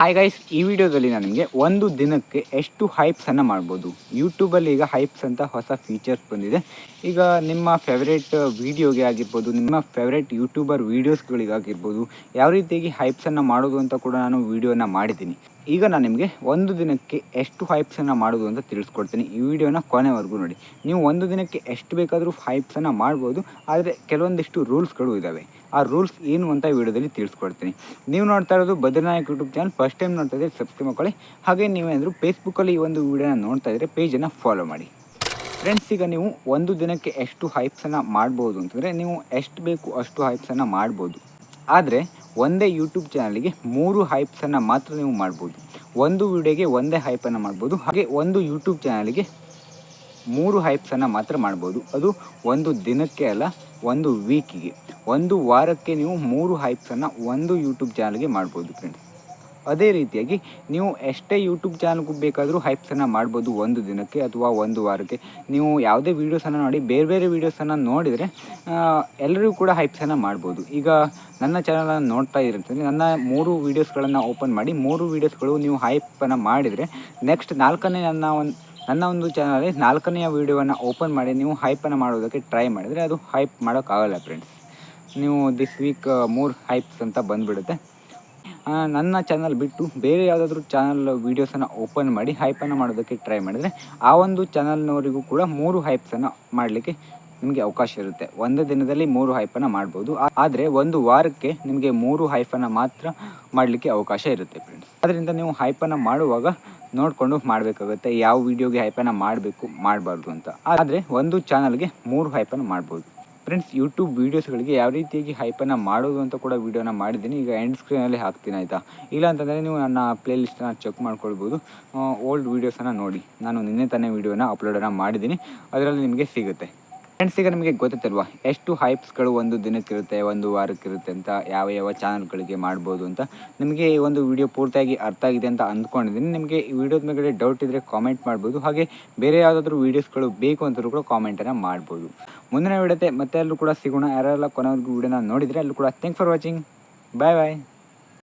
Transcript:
Hi guys ಈ ವಿಡಿಯೋದಲ್ಲಿ ನಾನು ನಿಮಗೆ ಒಂದು ದಿನಕ್ಕೆ ಎಷ್ಟು ಹೈಪ್ಸನ್ನು ಮಾಡ್ಬೋದು. ಯೂಟ್ಯೂಬಲ್ಲಿ ಈಗ ಹೈಪ್ಸ್ ಅಂತ ಹೊಸ ಫೀಚರ್ಸ್ ಬಂದಿದೆ. ಈಗ ನಿಮ್ಮ ಫೇವ್ರೇಟ್ ವೀಡಿಯೋಗೆ ಆಗಿರ್ಬೋದು, ನಿಮ್ಮ ಫೇವ್ರೇಟ್ ಯೂಟ್ಯೂಬರ್ ವೀಡಿಯೋಸ್ಗಳಿಗಾಗಿರ್ಬೋದು ಯಾವ ರೀತಿಯಾಗಿ ಹೈಪ್ಸನ್ನು ಮಾಡೋದು ಅಂತ ಕೂಡ ನಾನು ವೀಡಿಯೋನ ಮಾಡಿದ್ದೀನಿ. ಈಗ ನಾನು ನಿಮಗೆ ಒಂದು ದಿನಕ್ಕೆ ಎಷ್ಟು ಹೈಪ್ಸನ್ನು ಮಾಡೋದು ಅಂತ ತಿಳಿಸ್ಕೊಡ್ತೀನಿ. ಈ ವಿಡಿಯೋನ ಕೊನೆವರೆಗೂ ನೋಡಿ. ನೀವು ಒಂದು ದಿನಕ್ಕೆ ಎಷ್ಟು ಬೇಕಾದರೂ ಹೈಪ್ಸನ್ನು ಮಾಡ್ಬೋದು, ಆದರೆ ಕೆಲವೊಂದಿಷ್ಟು ರೂಲ್ಸ್ಗಳು ಇದ್ದಾವೆ ಆ ರೂಲ್ಸ್ ಏನು ಅಂತ ವಿಡಿಯೋದಲ್ಲಿ ತಿಳಿಸ್ಕೊಡ್ತೀನಿ. ನೀವು ನೋಡ್ತಾ ಇರೋದು Badranayak YouTube channel first time ನೋಡ್ತಾ ಇದ್ದರೆ ಸಬ್ಸ್ಕ್ರೈಬ್ ಮಾಡ್ಕೊಳ್ಳಿ. ಹಾಗೆ ನೀವೇನಾದರೂ ಫೇಸ್ಬುಕ್ಕಲ್ಲಿ ಈ ಒಂದು ವಿಡಿಯೋನ ನೋಡ್ತಾ ಇದ್ದರೆ ಪೇಜನ್ನು ಫಾಲೋ ಮಾಡಿ. ಫ್ರೆಂಡ್ಸ್ ಈಗ ನೀವು ಒಂದು ದಿನಕ್ಕೆ ಎಷ್ಟು ಹೈಪ್ಸನ್ನು ಮಾಡ್ಬೋದು ಅಂತಂದರೆ ನೀವು ಎಷ್ಟು ಬೇಕು ಅಷ್ಟು ಹೈಪ್ಸನ್ನು ಮಾಡ್ಬೋದು. ಆದರೆ ಒಂದೇ ಯೂಟ್ಯೂಬ್ ಚಾನಲಿಗೆ ಮೂರು ಹೈಪ್ಸನ್ನು ಮಾತ್ರ ನೀವು ಮಾಡ್ಬೋದು. ಒಂದು ವಿಡಿಯೋಗೆ ಒಂದೇ ಹೈಪನ್ನು ಮಾಡ್ಬೋದು. ಹಾಗೆ ಒಂದು ಯೂಟ್ಯೂಬ್ ಚಾನಲಿಗೆ ಮೂರು ಹೈಪ್ಸನ್ನು ಮಾತ್ರ ಮಾಡ್ಬೋದು. ಅದು ಒಂದು ದಿನಕ್ಕೆ ಅಲ್ಲ, ಒಂದು ವೀಕಿಗೆ ಒಂದು ವಾರಕ್ಕೆ ನೀವು ಮೂರು ಹೈಪ್ಸನ್ನು ಒಂದು ಯೂಟ್ಯೂಬ್ ಚಾನಲ್ಗೆ ಮಾಡ್ಬೋದು ಫ್ರೆಂಡ್ಸ್ ಅದೇ ರೀತಿಯಾಗಿ ನೀವು ಎಷ್ಟೇ ಯೂಟ್ಯೂಬ್ ಚಾನಲ್ಗೂ ಬೇಕಾದರೂ ಹೈಪ್ಸನ್ನು ಮಾಡ್ಬೋದು ಒಂದು ದಿನಕ್ಕೆ ಅಥವಾ ಒಂದು ವಾರಕ್ಕೆ. ನೀವು ಯಾವುದೇ ವೀಡಿಯೋಸನ್ನು ನೋಡಿ, ಬೇರೆ ಬೇರೆ ವೀಡಿಯೋಸನ್ನು ನೋಡಿದರೆ ಎಲ್ಲರಿಗೂ ಕೂಡ ಹೈಪ್ಸನ್ನು ಮಾಡ್ಬೋದು. ಈಗ ನನ್ನ ಚಾನಲನ್ನು ನೋಡ್ತಾ ಇರ್ತೀನಿ ನನ್ನ ಮೂರು ವೀಡಿಯೋಸ್ಗಳನ್ನು ಓಪನ್ ಮಾಡಿ, ಮೂರು ವೀಡಿಯೋಸ್ಗಳು ನೀವು ಹೈಪನ್ನು ಮಾಡಿದರೆ ನೆಕ್ಸ್ಟ್ ನಾಲ್ಕನೇ ನನ್ನ ಒಂದು ನನ್ನ ಒಂದು ಚಾನಲಲ್ಲಿ ನಾಲ್ಕನೆಯ ವೀಡಿಯೋವನ್ನು ಓಪನ್ ಮಾಡಿ ನೀವು ಹೈಪನ್ನು ಮಾಡೋದಕ್ಕೆ ಟ್ರೈ ಮಾಡಿದರೆ ಅದು ಹೈಪ್ ಮಾಡೋಕ್ಕಾಗಲ್ಲ ಫ್ರೆಂಡ್ಸ್ ನೀವು ದಿಸ್ ವೀಕ್ ಮೂರು ಹೈಪ್ಸ್ ಅಂತ ಬಂದುಬಿಡುತ್ತೆ. ನನ್ನ ಚಾನಲ್ ಬಿಟ್ಟು ಬೇರೆ ಯಾವುದಾದ್ರೂ ಚಾನಲ್ ವೀಡಿಯೋಸನ್ನು ಓಪನ್ ಮಾಡಿ ಹೈಪನ್ನು ಮಾಡೋದಕ್ಕೆ ಟ್ರೈ ಮಾಡಿದರೆ ಆ ಒಂದು ಚಾನಲ್ನವರಿಗೂ ಕೂಡ ಮೂರು ಹೈಪ್ಸನ್ನು ಮಾಡಲಿಕ್ಕೆ ನಿಮಗೆ ಅವಕಾಶ ಇರುತ್ತೆ. ಒಂದು ದಿನದಲ್ಲಿ ಮೂರು ಹೈಪನ್ನು ಮಾಡ್ಬೋದು. ಆದರೆ ಒಂದು ವಾರಕ್ಕೆ ನಿಮಗೆ ಮೂರು ಹೈಪನ್ನು ಮಾತ್ರ ಮಾಡಲಿಕ್ಕೆ ಅವಕಾಶ ಇರುತ್ತೆ ಫ್ರೆಂಡ್ಸ್ ಅದರಿಂದ ನೀವು ಹೈಪನ್ನು ಮಾಡುವಾಗ ನೋಡಿಕೊಂಡು ಮಾಡಬೇಕಾಗುತ್ತೆ. ಯಾವ ವೀಡಿಯೋಗೆ ಹೈಪನ್ನು ಮಾಡಬೇಕು, ಮಾಡಬಾರ್ದು ಅಂತ. ಆದರೆ ಒಂದು ಚಾನಲ್ಗೆ ಮೂರು ಹೈಪನ್ನು ಮಾಡ್ಬೋದು. ಫ್ರೆಂಡ್ಸ್ ಯೂಟ್ಯೂಬ್ ವೀಡಿಯೋಸ್ಗಳಿಗೆ ಯಾವ ರೀತಿಯಾಗಿ ಹೈಪನ್ನು ಮಾಡೋದು ಅಂತ ಕೂಡ ವೀಡಿಯೋನ ಮಾಡಿದ್ದೀನಿ. ಈಗ ಎಂಡ್ ಸ್ಕ್ರೀನಲ್ಲಿ ಹಾಕ್ತೀನಿ ಆಯಿತಾ? ಇಲ್ಲ ಅಂತಂದರೆ ನೀವು ನನ್ನ ಪ್ಲೇ ಲಿಸ್ಟನ್ನು ಚೆಕ್ ಮಾಡ್ಕೊಳ್ಬೋದು. ಓಲ್ಡ್ ವೀಡಿಯೋಸನ್ನು ನೋಡಿ. ನಾನು ನಿನ್ನೆ ತಾನೇ ವೀಡಿಯೋನ ಅಪ್ಲೋಡನ್ನು ಮಾಡಿದ್ದೀನಿ. ಅದರಲ್ಲಿ ನಿಮಗೆ ಸಿಗುತ್ತೆ. ಫ್ರೆಂಡ್ಸ್ ಈಗ ನಿಮಗೆ ಗೊತ್ತಿತ್ತಲ್ವಾ ಎಷ್ಟು ಹೈಪ್ಸ್ಗಳು ಒಂದು ದಿನಕ್ಕಿರುತ್ತೆ, ಒಂದು ವಾರಕ್ಕಿರುತ್ತೆ ಅಂತ, ಯಾವ ಯಾವ ಚಾನಲ್ಗಳಿಗೆ ಮಾಡ್ಬೋದು ಅಂತ. ನಿಮಗೆ ಈ ಒಂದು ವಿಡಿಯೋ ಪೂರ್ತಿಯಾಗಿ ಅರ್ಥ ಆಗಿದೆ ಅಂತ ಅಂದ್ಕೊಂಡಿದ್ದೀನಿ. ನಿಮಗೆ ಈ ವಿಡಿಯೋದ ಮೇಲೆ ಡೌಟ್ ಇದ್ದರೆ ಕಾಮೆಂಟ್ ಮಾಡ್ಬೋದು. ಹಾಗೆ ಬೇರೆ ಯಾವುದಾದ್ರೂ ವೀಡಿಯೋಸ್ಗಳು ಬೇಕು ಅಂತಲೂ ಕೂಡ ಕಾಮೆಂಟನ್ನು ಮಾಡ್ಬೋದು. ಮುಂದಿನ ವಿಡಿಯೋತೆ ಮತ್ತೆ ಅಲ್ಲೂ ಕೂಡ ಸಿಗೋಣ. ಯಾರೆಲ್ಲ ಕೊನೆವರೆಗೂ ವಿಡಿಯೋನ ನೋಡಿದರೆ ಅಲ್ಲೂ ಕೂಡ. Thank for watching bye bye